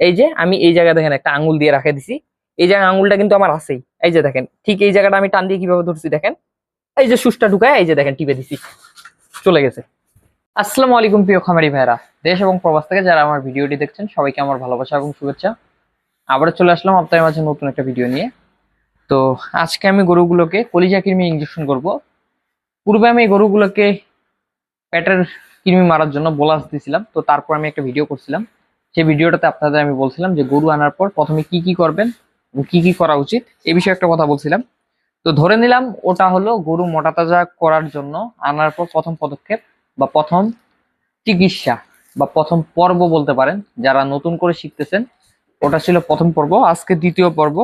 এই যে আমি এই জায়গায় দেখেন একটা আঙুল দিয়ে রাখে দিছি। এই জায়গায় আঙুলটা কিন্তু আমার আছেই। এই যে দেখেন, ঠিক এই জায়গাটা আমি টান দিয়ে কীভাবে ধরছি দেখেন? এই যে সুসটা ঢুকায়, এই যে দেখেন টিপে দিছি। চলে গেছে। আসসালামু আলাইকুম প্রিয় খামারি ভাইরা দেশ এবং প্রবাস থেকে যারা আমার ভিডিওটি দেখছেন, সবাইকে আমার ভালোবাসা এবং শুভেচ্ছা। আবার চলে আসলাম আপনাদের মাঝে নতুন একটা ভিডিও নিয়ে। তো আজকে আমি গরুগুলোকে কলিজা কৃমি ইঞ্জেকশন করব। পূর্বে আমি গরুগুলোকে পেটের কৃমি মারার জন্য বোলাস দিয়েছিলাম তো তারপর আমি একটা ভিডিও করছিলাম। সেই ভিডিওটাতে আপনাদের আমি বলছিলাম যে গরু আনার পর প্রথমে কি কি করবেন কি কি করা উচিত, এ বিষয়ে একটা কথা বলছিলাম। তো ধরে নিলাম ওটা হলো গরু মোটা তাজা করার জন্য আনার পর প্রথম পদক্ষেপ বা প্রথম চিকিৎসা বা প্রথম পর্ব বলতে পারেন, যারা নতুন করে শিখতেছেন, ওটা ছিল প্রথম পর্ব, আজকে দ্বিতীয় পর্ব।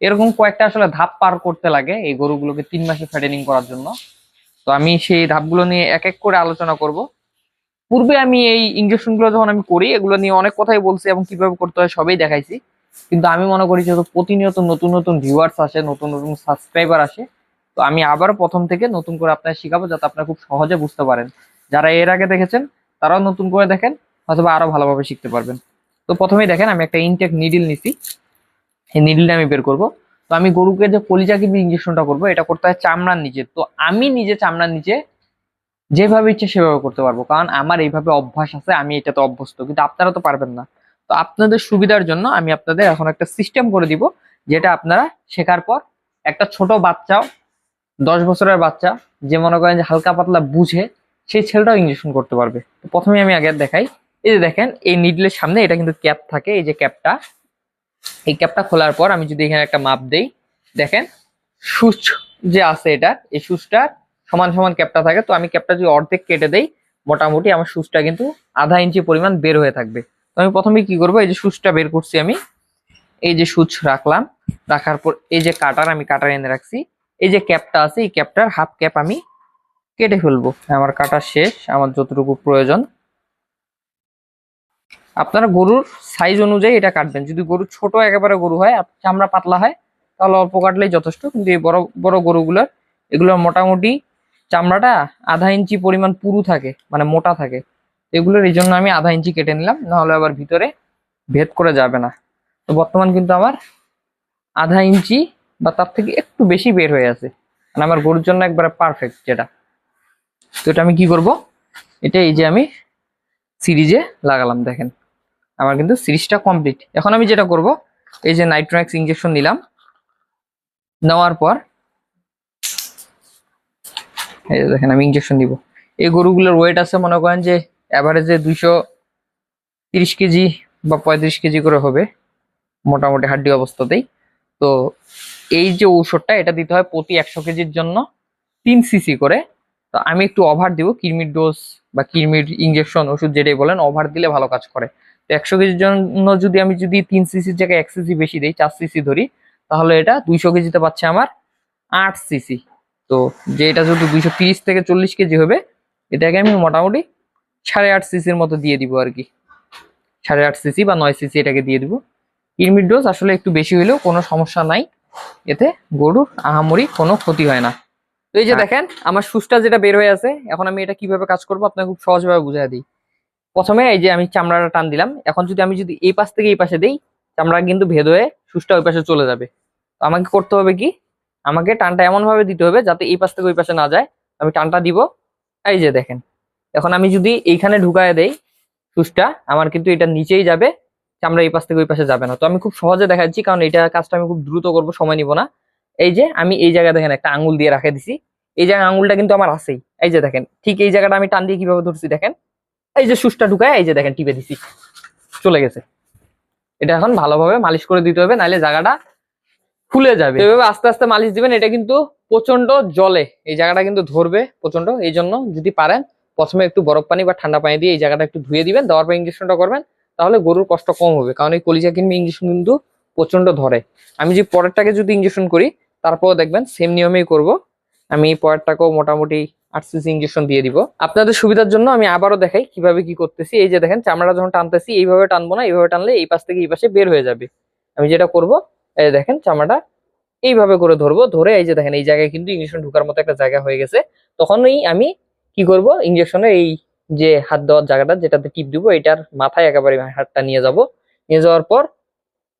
এরকম কয়েকটা আসলে ধাপ পার করতে লাগে এই গরুগুলোকে তিন মাসে ফ্যাটেনিং করার জন্য। তো আমি সেই ধাপগুলো নিয়ে এক এক করে আলোচনা করব। পূর্বে আমি এই ইঞ্জেকশনগুলো যখন আমি করি, এগুলো নিয়ে অনেক কথাই বলছি এবং কীভাবে করতে হয় সবই দেখাইছি। কিন্তু আমি মনে করি যেহেতু প্রতিনিয়ত নতুন নতুন ভিউয়ার্স আসে, নতুন নতুন সাবস্ক্রাইবার আসে, তো আমি আবার প্রথম থেকে নতুন করে আপনার শিখাবো যাতে আপনারা খুব সহজে বুঝতে পারেন। যারা এর আগে দেখেছেন, তারাও নতুন করে দেখেন, অথবা আরও ভালোভাবে শিখতে পারবেন। তো প্রথমেই দেখেন, আমি একটা ইনটেক নিডিল নিছি। এই নিডিলটা আমি বের করব। তো আমি গরুকে যে কলিজা কিডনি ইঞ্জেকশনটা করব, এটা করতে হয় চামড়ার নিচে। তো আমি নিজে চামড়ার নিচে যেভাবে ইচ্ছে সেভাবে করতে পারব। কারণ আমার এইভাবে অভ্যাস আছে, আমি এটাতে অভ্যস্ত। কিন্তু আপনারা তো পারবেন না। তো আপনাদের সুবিধার জন্য আমি আপনাদের এখন একটা সিস্টেম করে দিব, যেটা আপনারা শেখার পর একটা ছোট বাচ্চাও, দশ বছরের বাচ্চা, যে মনে করেন যে হালকা পাতলা বুঝে, সেই ছেলেটাও ইঞ্জেকশন করতে পারবে। তো প্রথমে আমি আগে দেখাই। এই যে দেখেন, এই নিডলের সামনে এটা কিন্তু ক্যাপ থাকে, এই যে ক্যাপটা এই ক্যাপটা খোলার পর আমি যদি এখানে একটা মাপ দেই, দেখেন, সুচ যে আছে এটা, এই সুচটার সমান সমান ক্যাপটা থাকে, তো আমি ক্যাপটা যদি অর্ধেক কেটে দেই, মোটামুটি আমার সুচটা কিন্তু আধা ইঞ্চি পরিমাণ বের হয়ে থাকবে। তো আমি প্রথমে কি করব, এই যে সুচটা বের করছি আমি, এই যে সুচ রাখলাম, রাখার পর এই যে কাটার আমি কাটার এনে রাখছি, এই যে ক্যাপটা আছে, এই ক্যাপটার হাফ ক্যাপ আমি কেটে ফেলব। আমার কাটা শেষ, আমার যতটুকু প্রয়োজন। আপনারা গরুর সাইজ অনুযায়ী এটা কাটবেন। যদি গরু ছোট একেবারে গরু হয় চামড়া পাতলা হয়, তাহলে অল্প কাটলেই যথেষ্ট, কিন্তু এই বড় বড় গরুগুলোর এগুলো মোটামুটি চামড়াটা আধা ইঞ্চি পরিমাণ পুরু থাকে মানে মোটা থাকে। এগুলোর এই জন্য আমি আধা ইঞ্চি কেটে নিলাম, নাহলে আবার ভিতরে ভেদ করে যাবে না। তো বর্তমান কিন্তু আমার আধা ইঞ্চি বা তার থেকে একটু বেশি বের হয়ে আছে। মানে আমার গরুর জন্য একবারে পারফেক্ট যেটা। তো এটা আমি কি করব? এটা এই যে আমি সিরিজে লাগালাম, দেখেন। আমার কিন্তু সিরিজটা কমপ্লিট এখন আমি যেটা করব, এই যে নাইট্রোম্যাক্স ইঞ্জেকশন নিলাম, নেওয়ার পর এই যে দেখেন, আমি ইঞ্জেকশন দিব। এই গরুগুলোর ওয়েট আছে, মনে করেন যে অ্যাভারেজে দুইশো তিরিশ কেজি বা পঁয়ত্রিশ কেজি করে হবে, মোটামুটি হাড্ডি অবস্থাতেই। তো এই যে ঔষধটা, এটা দিতে হয় প্রতি একশো কেজির জন্য তিন সিসি করে। তো আমি একটু ওভার দিব, কিরমির ডোজ বা কিরমির ইঞ্জেকশন ওষুধ যেটাই বলেন ওভার দিলে ভালো কাজ করে। তো একশো কেজির জন্য যদি আমি যদি তিন সিসির জায়গায় এক সিসি বেশি দিই, চার সিসি ধরি, তাহলে এটা দুইশো কেজিতে পাচ্ছে আমার আট সিসি তো যে এটা যদি দুইশো তিরিশ থেকে চল্লিশ কেজি হবে এটাকে আমি মোটামুটি সাড়ে আট সিসির মতো দিয়ে দিব আর কি। সাড়ে আট সিসি বা নয় সিসি এটাকে দিয়ে দিব। কিরমির ডোজ আসলে একটু বেশি হলেও কোনো সমস্যা নাই। এতে গরুর আহামরি কোনো ক্ষতি হয় না। তো এই যে দেখেন আমার সুসটা যেটা বের হয়ে আছে এখন আমি এটা কীভাবে কাজ করব আপনাকে খুব সহজভাবে বুঝাই দিই। প্রথমে এই যে আমি চামড়াটা টান দিলাম এখন যদি আমি যদি এই পাশ থেকে এই পাশে দিই চামড়া কিন্তু ভেদ হয়ে সুসটা ওই পাশে চলে যাবে। তো আমাকে করতে হবে কি? আমাকে টানটা এমন ভাবে দিতে হবে যাতে এই পাশ থেকে ওই পাশে না যায়। আমি টানটা দিব। এই যে দেখেন, এখন আমি যদি এইখানে ঢুকায় দেই সুসটা আমার কিন্তু এটা নিচেই যাবে, চামড়া এই পাশ থেকে ওই পাশে যাবে না। তো আমি খুব সহজে দেখাচ্ছি, কারণ এটা কাজটা আমি খুব দ্রুত করব, সময় নিব না। এই যে আমি এই জায়গায় দেখেন একটা আঙুল দিয়ে রাখে দিছি। এই জায়গায় আঙুলটা কিন্তু আমার আছেই। এই যে দেখেন, ঠিক এই জায়গাটা আমি টান দিয়ে কীভাবে ধরছি দেখেন। এই যে সুসটা ঢুকায়, এই যে দেখেন, টিপে দিছি। চলে গেছে। এটা এখন ভালোভাবে মালিশ করে দিতে হবে, নাহলে জায়গাটা ফুলে যাবে। এভাবে আস্তে আস্তে মালিশ দিবেন, এটা কিন্তু প্রচণ্ড জলে। এই জায়গাটা কিন্তু ধরবে প্রচণ্ড এই জন্য যদি পারেন, প্রথমে একটু বরফ পানি বা ঠান্ডা পানি দিয়ে এই জায়গাটা একটু ধুয়ে দিবেন, দেওয়ার পর ইঞ্জেকশনটা করবেন, তাহলে গরুর কষ্ট কম হবে। কারণ এই কলিজা কিনবে ইঞ্জেকশন কিন্তু প্রচণ্ড ধরে। আমি যে পরেরটাকে যদি ইঞ্জেকশন করি, তারপরও দেখবেন সেম নিয়মেই করব। আমি এই পরেরটাকেও মোটামুটি আট সিসি ইঞ্জেকশন দিয়ে দিব। আপনাদের সুবিধার জন্য আমি আবারও দেখাই কীভাবে কি করতেছি। এই যে দেখেন, চামড়া যখন টানতেছি, এইভাবে টানবো না, এইভাবে টানলে এই পাশ থেকে এই পাশে বের হয়ে যাবে। আমি যেটা করব এই দেখেন চামড়াটা এইভাবে করে ধরবো। ধরে এই যে দেখেন এই জায়গায় কিন্তু ইঞ্জেকশন ঢুকার মতো একটা জায়গা হয়ে গেছে। তখনই আমি কি করব? ইঞ্জেকশনে এই যে হাত দেওয়ার জায়গাটা যেটাতে টিপ দিব, এটার মাথায় একেবারে হাতটা নিয়ে যাব। নিয়ে যাওয়ার পর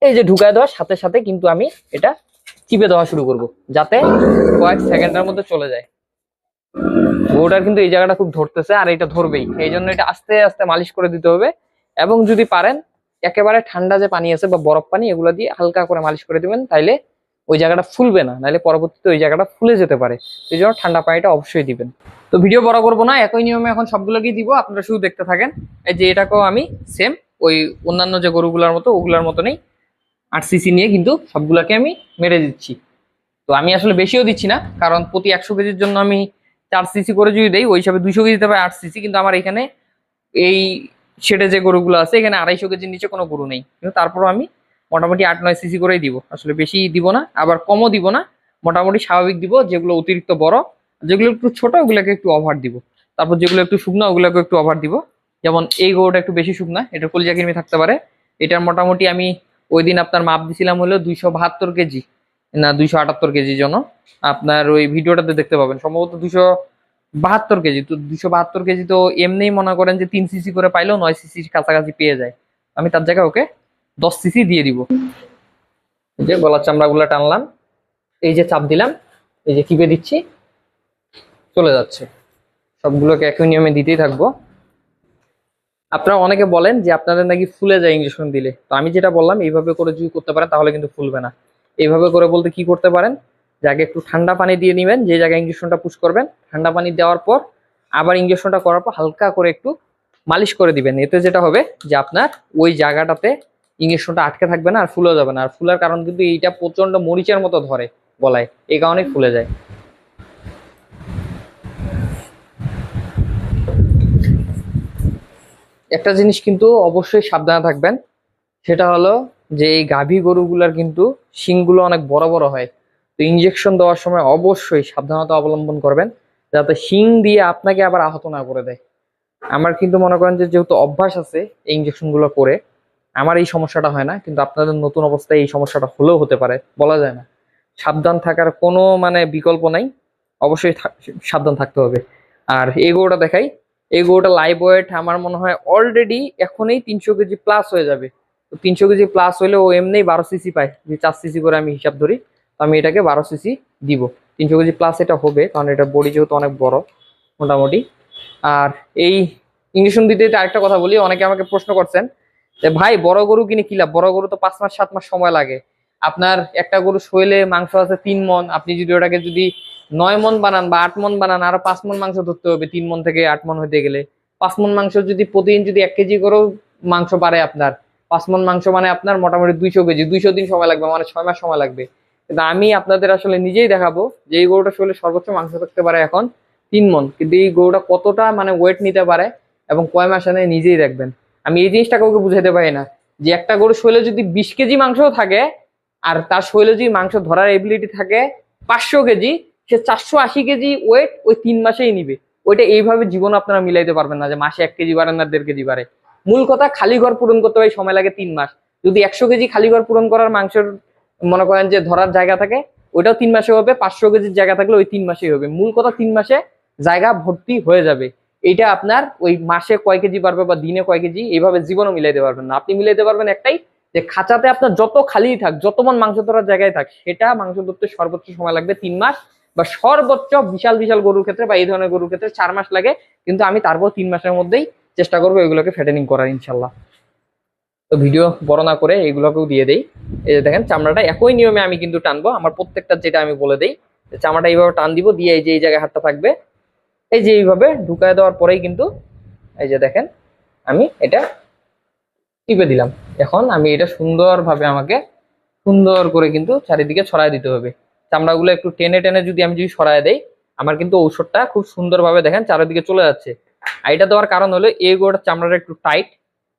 এই যে ঢুকায় দেওয়ার সাথে সাথে কিন্তু আমি এটা চিপে দেওয়া শুরু করব, যাতে কয়েক সেকেন্ডের মধ্যে চলে যায়। গরুটার কিন্তু এই জায়গাটা খুব ধরতেছে, আর এটা ধরবেই। এই জন্য এটা আস্তে আস্তে মালিশ করে দিতে হবে। এবং যদি পারেন একেবারে ঠান্ডা যে পানি আছে বা বরফ পানি, এগুলো দিয়ে হালকা করে মালিশ করে দেবেন, তাইলে ওই জায়গাটা ফুলবে না নাহলে পরবর্তীতে ওই জায়গাটা ফুলে যেতে পারে। এই জন্য ঠান্ডা পানিটা অবশ্যই দিবেন। তো ভিডিও বড় করব না, একই নিয়মে এখন সবগুলোকেই দিব, আপনারা শুধু দেখতে থাকেন। এই যে এটাকেও আমি সেম ওই অন্যান্য যে গরুগুলোর মতো, ওগুলার মতনই আট সিসি নিয়ে কিন্তু সবগুলোকে আমি মেরে দিচ্ছি। তো আমি আসলে বেশিও দিচ্ছি না, কারণ প্রতি একশো কেজির জন্য আমি চার সিসি করে যদি দেই, ওই হিসাবে দুশো কেজি দিতে পারে আট সিসি কিন্তু আমার এখানে এই সেটে যে গরুগুলো আছে, এখানে আড়াইশো কেজির নিচে কোনো গরু নেই। কিন্তু তারপরও আমি মোটামুটি আট, নয় সিসি করেই দিব। আসলে বেশি দিব না, আবার কমও দিব না। মোটামুটি স্বাভাবিক দিব, যেগুলো অতিরিক্ত বড়, যেগুলো একটু ছোট, ওগুলোকে একটু ওভার দিব। তারপর যেগুলো একটু শুকনো, ওগুলোকে একটু ওভার দিব। যেমন এই গরুটা একটু বেশি শুকনা, এটা কলিজা কিরমি থাকতে পারে। এটার মোটামুটি আমি ওই দিন আপনার মাপ দিছিলাম হলো দুইশো বাহাত্তর কেজি, না দুইশো আটাত্তর কেজির জন্য। আপনার ওই ভিডিওটাতে দেখতে পাবেন। সম্ভবত দুইশো বাহাত্তর কেজি, তো দুশো বাহাত্তর কেজি তো এমনিই মনে করেন যে তিন সিসি করে পাইলেও নয় সিসির কাছাকাছি পেয়ে যায়। আমি তার জায়গায় ওকে দশ সিসি দিয়ে দিব। এই যে গলার চামড়াগুলো টানলাম, এই যে চাপ দিলাম, এই যে কিপে দিচ্ছি, চলে যাচ্ছে। সবগুলোকে একই নিয়মে দিতেই থাকব। আপনারা অনেকে বলেন যে আপনাদের নাকি ফুলে যায় ইঞ্জেকশন দিলে। তো আমি যেটা বললাম, এইভাবে করে যদি করতে পারেন, তাহলে কিন্তু ফুলবে না। এইভাবে করে বলতে কি করতে পারেন? যে একটু ঠান্ডা পানি দিয়ে নেবেন, যে জায়গায় ইঞ্জেকশনটা পুশ করবেন, ঠান্ডা পানি দেওয়ার পর আবার ইঞ্জেকশনটা করার পর হালকা করে একটু মালিশ করে দিবেন। এতে যেটা হবে যে আপনার ওই জায়গাটাতে ইঞ্জেকশনটা আটকে থাকবে না আর ফুলে যাবে না। আর ফুলার কারণ কিন্তু এইটা প্রচণ্ড মরিচের মতো ধরে গলায়। এই কারণেই ফুলে যায়। একটা জিনিস কিন্তু অবশ্যই সাবধানে থাকবেন, সেটা হলো যে এই গাভী গরুগুলার কিন্তু শিংগুলো অনেক বড় বড় হয়। তো ইঞ্জেকশন দেওয়ার সময় অবশ্যই সাবধানতা অবলম্বন করবেন, যাতে শিং দিয়ে আপনাকে আবার আহত না করে দেয়। আমার কিন্তু মনে করেন যে যেহেতু অভ্যাস আছে এই ইঞ্জেকশনগুলো করে, আমার এই সমস্যাটা হয় না, কিন্তু আপনাদের নতুন অবস্থায় এই সমস্যাটা হলেও হতে পারে, বলা যায় না। সাবধান থাকার কোনো মানে বিকল্প নাই, অবশ্যই সাবধান থাকতে হবে। আর এই গরুটা দেখাই, এই গরুটা লাইভ ওয়েট আমার মনে হয় অলরেডি এখনই তিনশো কেজি প্লাস হয়ে যাবে। তো তিনশো কেজি প্লাস হলে ও এমনি বারো সিসি পায়, যে চার সিসি করে আমি হিসাব ধরি। তো আমি এটাকে বারো সিসি দিব। তিনশো কেজি প্লাস এটা হবে, কারণ এটা বডি যেহেতু অনেক বড়, মোটামুটি। আর এই ইঞ্জেকশন দিতে দিতে আরেকটা কথা বলি, অনেকে আমাকে প্রশ্ন করছেন যে, ভাই, বড় গরু কিনে কি লাভ? বড় গরু তো পাঁচ মাস, সাত মাস সময় লাগে। আপনার একটা গরু শৈলে মাংস আছে তিন মন, আপনি যদি ওটাকে যদি নয় মন বানান বা আট মন বানান, আরও পাঁচ মন মাংস ধরতে হবে, তিন মন থেকে আট মন হতে গেলে। পাঁচ মন মাংস যদি প্রতিদিন যদি এক কেজি করেও মাংস বাড়ে আপনার, পাঁচ মন মাংস মানে আপনার মোটামুটি দুইশো কেজি, দুইশো দিন সময় লাগবে মানে ছয় মাস সময় লাগবে। কিন্তু আমি আপনাদের আসলে নিজেই দেখাবো যে এই গরুটা শরীরে সর্বোচ্চ মাংস থাকতে পারে এখন তিন মন। কিন্তু এই গরুটা কতটা মানে ওয়েট নিতে পারে এবং কয় মাস আনে নিজেই দেখবেন। আমি এই জিনিসটা কাউকে বুঝাতে পারি না যে একটা গরু শরীরে যদি বিশ কেজি মাংসও থাকে আর তার শরীরে যদি মাংস ধরার এবিলিটি থাকে পাঁচশো কেজি, সে চারশো আশি কেজি ওয়েট ওই তিন মাসেই নিবে। ওইটা এইভাবে জীবন আপনারা মিলাইতে পারবেন না যে মাসে এক কেজি বাড়ে না দেড় কেজি বাড়ে। মূল কথা খালি ঘর পূরণ করতে হয় সময় লাগে তিন মাস। যদি একশো কেজি খালি ঘর পূরণ করার মাংসের মনে করেন যে ধরার জায়গা থাকে, ওইটাও তিন মাসে হবে, পাঁচশো কেজির জায়গা থাকলে ওই তিন মাসেই হবে। মূল কথা তিন মাসে জায়গা ভর্তি হয়ে যাবে। এইটা আপনার ওই মাসে কয় কেজি পারবে বা দিনে কয় কেজি, এইভাবে জীবনও মিলাইতে পারবেন না। আপনি মিলাইতে পারবেন একটাই, যে খাঁচাতে আপনার যত খালি থাক, যত মন মাংস ধরার জায়গায় থাক, সেটা মাংস ধরতে সর্বোচ্চ সময় লাগবে তিন মাস বা সর্বোচ্চ বিশাল বিশাল গরুর ক্ষেত্রে বা এই ধরনের গরুর ক্ষেত্রে চার মাস লাগে। কিন্তু আমি তারপর তিন মাসের মধ্যেই চেষ্টা করব এগুলোকে ফেটেনিং করার, ইনশাল্লাহ। তো ভিডিও বড় না করে এগুলোকেও দিয়ে দেই। এই যে দেখেন, চামড়াটা একই নিয়মে আমি কিন্তু টানবো। আমার প্রত্যেকটা যেটা আমি বলে দিই চামড়াটা এইভাবে টান দিব, দিয়ে এই যে এই জায়গায় হাতটা থাকবে, এই যে এইভাবে ঢুকায় দেওয়ার পরেই কিন্তু এই যে দেখেন, আমি এটা টিপে দিলাম। এখন আমি এটা সুন্দরভাবে আমাকে সুন্দর করে কিন্তু চারিদিকে ছড়ায় দিতে হবে। চামড়াগুলো একটু টেনে টেনে যদি আমি যদি সরায় দেই, আমার কিন্তু ঔষধটা খুব সুন্দরভাবে দেখেন চারিদিকে চলে যাচ্ছে। আর এটা দেওয়ার কারণ হলো, এই গোটার চামড়াটা একটু টাইট,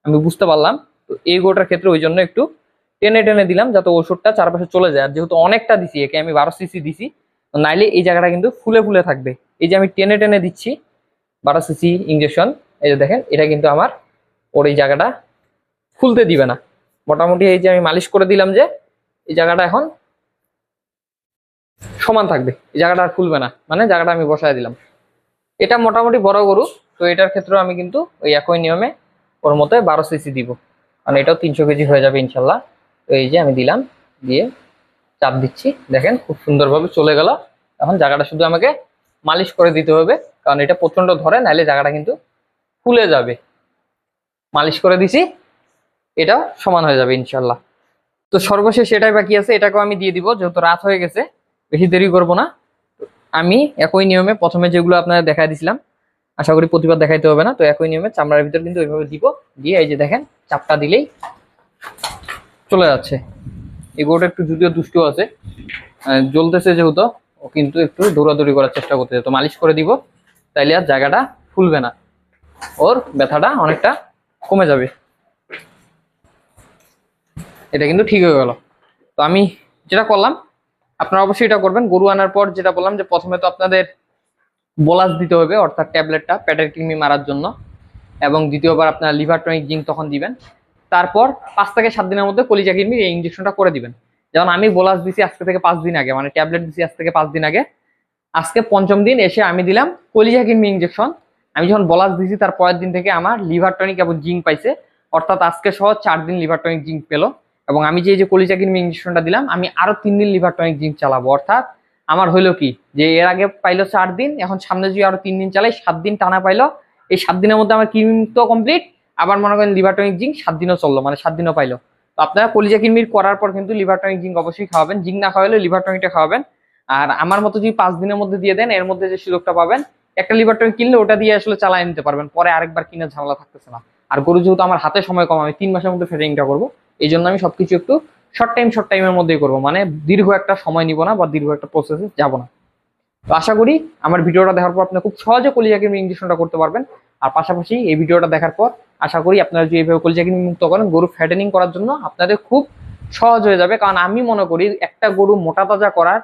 আমি বুঝতে পারলাম। তো এই গোটার ক্ষেত্রে ওই জন্য একটু টেনে টেনে দিলাম যাতে ওষুধটা চারপাশে চলে যায়। আর যেহেতু অনেকটা দিছি, একে আমি বারো সিসি দিছি নাইলে এই জায়গাটা কিন্তু ফুলে ফুলে থাকবে। এই যে আমি টেনে টেনে দিচ্ছি, বারো সিসি ইঞ্জেকশন এই যে দেখেন, এটা কিন্তু আমার, ওর এই জায়গাটা ফুলতে দিবে না। মোটামুটি এই যে আমি মালিশ করে দিলাম যে, এই জায়গাটা এখন সমান থাকবে। এই জায়গাটা আর খুলবে না মানে জায়গাটা আমি বসায় দিলাম। এটা মোটামুটি বড় গরু, তো এটার ক্ষেত্রেও আমি কিন্তু ওই একই নিয়মে ওর মতো বারো সিসি দিব। কারণ এটাও তিনশো কেজি হয়ে যাবে ইনশাল্লাহ। তো এই যে আমি দিলাম, দিয়ে চাপ দিচ্ছি। দেখেন খুব সুন্দরভাবে চলে গেল। এখন জায়গাটা শুধু আমাকে মালিশ করে দিতে হবে, কারণ এটা প্রচণ্ড ধরে, নাহলে জায়গাটা কিন্তু ফুলে যাবে। মালিশ করে দিছি এটা সমান হয়ে যাবে ইনশাল্লাহ। তো সর্বশেষ এটাই বাকি আছে, এটাকেও আমি দিয়ে দিব, যেহেতু রাত হয়ে গেছে, বেশি দেরি করব না। আমি একই নিয়মে প্রথমে যেগুলো আপনাদের দেখা দিছিলাম, আশা করি প্রতিবার দেখাইতে হবে না, তো একই নিয়মে চামড়ার ভিতর কিন্তু ওইভাবে দিব। দিয়ে এই যে দেখেন, চাপটা দিলেই চলে যাচ্ছে। এই গরুটা একটু যদিও দুষ্টু আছে জ্বলতেছে যেহেতু, ও কিন্তু একটু দৌড়াদৌড়ি করার চেষ্টা করতেছে। তো মালিশ করে দিব, তাইলে আর জায়গাটা ফুলবে না। ওর ব্যথাটা অনেকটা কমে যাবে। এটা কিন্তু ঠিক হয়ে গেল। তো আমি যেটা করলাম, আপনারা অবশ্যই এটা করবেন। গরু আনার পর যেটা বললাম যে প্রথমে তো আপনাদের বোলাস দিতে হবে, অর্থাৎ ট্যাবলেটটা, প্যাটের কৃমি মারার জন্য। এবং দ্বিতীয়বার আপনার লিভার টনিক জিঙ্ক তখন দিবেন। তারপর পাঁচ থেকে সাত দিনের মধ্যে কলিজা কৃমির এই ইঞ্জেকশনটা করে দিবেন। যেমন আমি বোলাস দিছি আজকে থেকে পাঁচ দিন আগে মানে ট্যাবলেট দিছি আজ থেকে পাঁচ দিন আগে। আজকে পঞ্চম দিন এসে আমি দিলাম কলিজা কৃমি ইঞ্জেকশন আমি যখন বলাস দিছি তার পরের দিন থেকে আমার লিভার টনিক এবং জিঙ্ক পাইছে। অর্থাৎ আজকে সহ চার দিন লিভার টনিক জিঙ্ক পেল। এবং আমি যে এই যে কলিজা কৃমি ইঞ্জেকশনটা দিলাম, আমি আরও তিন দিন লিভার টনিক জিঙ্ক চালাবো। অর্থাৎ আমার হইল কি? যে এর আগে পাইলো চার দিন, এখন সামনে যদি আরও তিন দিন চালাই, সাত দিন টানা পাইলো এই সাত দিনের মধ্যে আমার কৃমি তো কমপ্লিট আবার মনে করেন লিভার টনিক জিঙ্ক সাত দিনও চলল মানে সাত দিনও পাইলো। তো আপনারা কলিজা কৃমির করার পর কিন্তু লিভার টনিক জিঙ্ক অবশ্যই খাওয়াবেন জিঙ্ক না খাওয়ালে লিভার টনিকটা খাওয়াবেন। আর আমার মতো যদি পাঁচ দিনের মধ্যে দিয়ে দেন, এর মধ্যে যে সুযোগটা পাবেন, একটা লিভার টনিক কিনলে ওটা দিয়ে আসলে চালাই নিতে পারবেন, পরে আরেকবার কিনে ঝামেলা থাকতেছে না। আর গরু যেহেতু আমার হাতে সময় কম, আমি তিন মাসের মধ্যে ফেটিংটা করব, এই জন্য আমি সবকিছু একটু শর্ট টাইম শর্ট টাইমের মধ্যেই করব মানে দীর্ঘ একটা সময় নিব না বা দীর্ঘ একটা প্রসেসে যাব না। তো আশা করি আমার ভিডিওটা দেখার পর আপনি খুব সহজে কলিজাকে ইঞ্জেকশনটা করতে পারবেন। আর পাশাপাশি এই ভিডিওটা দেখার পর আশা করি আপনারা যদি এইভাবে কলিজাকে মুক্ত করেন, গরু ফ্যাটেনিং করার জন্য আপনাদের খুব সহজ হয়ে যাবে। কারণ আমি মনে করি একটা গরু মোটা তাজা করার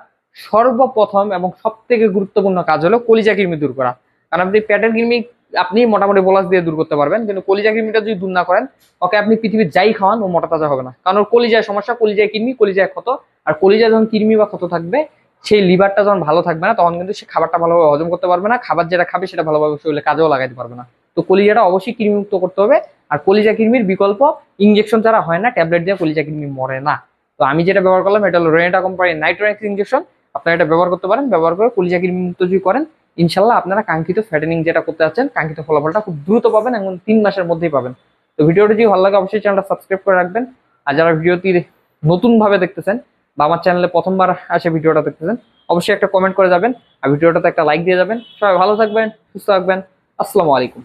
সর্বপ্রথম এবং সব থেকে গুরুত্বপূর্ণ কাজ হলো কলিজা কৃমি দূর করা। কারণ আপনি পেটের কৃমি আপনি মোটামুটি বোলাস দিয়ে দূর করতে পারবেন, কিন্তু কলিজা কৃমিটা যদি দূর না করেন, ওকে আপনি পৃথিবীর যাই খাওয়ান, ও মোটা তাজা হবে না। কারণ ওর কলিজায় সমস্যা, কলিজায় কৃমি কলিজায় ক্ষত। আর কলিজায় যখন কৃমি বা ক্ষত থাকবে সেই লিভারটা যখন ভালো থাকবে না, তখন কিন্তু সে খাবারটা ভালোভাবে হজম করতে পারবে না। খাবার যেটা খাবে সেটা ভালোভাবে শরীরে কাজেও লাগাইতে পারবে না। তো কলিজাটা অবশ্যই কৃমিমুক্ত করতে হবে। আর কলিজা কৃমির বিকল্প ইঞ্জেকশন ছাড়া হয় না ট্যাবলেট দিয়ে কলিজা কৃমি মরে না। তো আমি যেটা ব্যবহার করলাম, এটা হলো রেনেটা কোম্পানির নাইট্রোনেক্স ইঞ্জেকশন আপনারা এটা ব্যবহার করতে পারেন, ব্যবহার করে কলিজা কৃমি মুক্ত যদি করেন, ইনশাল্লাহ আপনারা কাঙ্ক্ষিত ফ্যাটেনিং যেটা করতে যাচ্ছেন, কাঙ্ক্ষিত ফলাফলটা খুব দ্রুত পাবেন এবং তিন মাসের মধ্যেই পাবেন। তো ভিডিওটি যদি ভালো লাগে, অবশ্যই চ্যানেলটা সাবস্ক্রাইব করে রাখবেন। আর যারা ভিডিওটি নতুন ভাবে দেখতেছেন বা আমার চ্যানেলে প্রথমবার আসে ভিডিওটা দেখতেছেন, অবশ্যই একটা কমেন্ট করে যাবেন, আর ভিডিওটাতে একটা লাইক দিয়ে যাবেন। সবাই ভালো থাকবেন, সুস্থ থাকবেন। আসসালামু আলাইকুম।